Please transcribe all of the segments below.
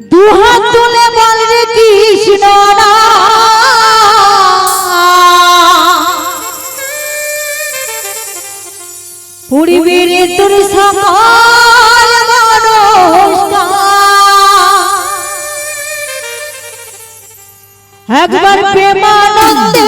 দুহাত তুলে বল রে কৃষ্ণ না পরিবের তোর সকাল একবার প্রেমানন্দে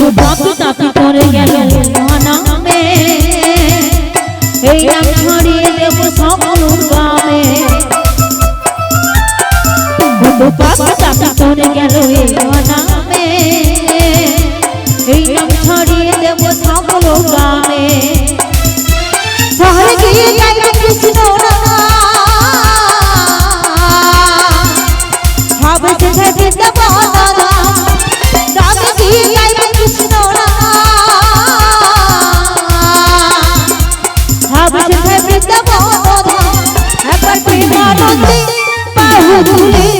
পাপি তাপি করে গেল নামে এই নাম ছড়িয়ে দেব সকল গ্রামে পাপি তাপি করে গেল এই নামে এই নাম ছড়িয়ে দেব সকল গ্রামে শহরে গিয়ে গাইবে কৃষ্ণ হবে সেখানে বৃন্দাবন রামে বাহু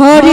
hari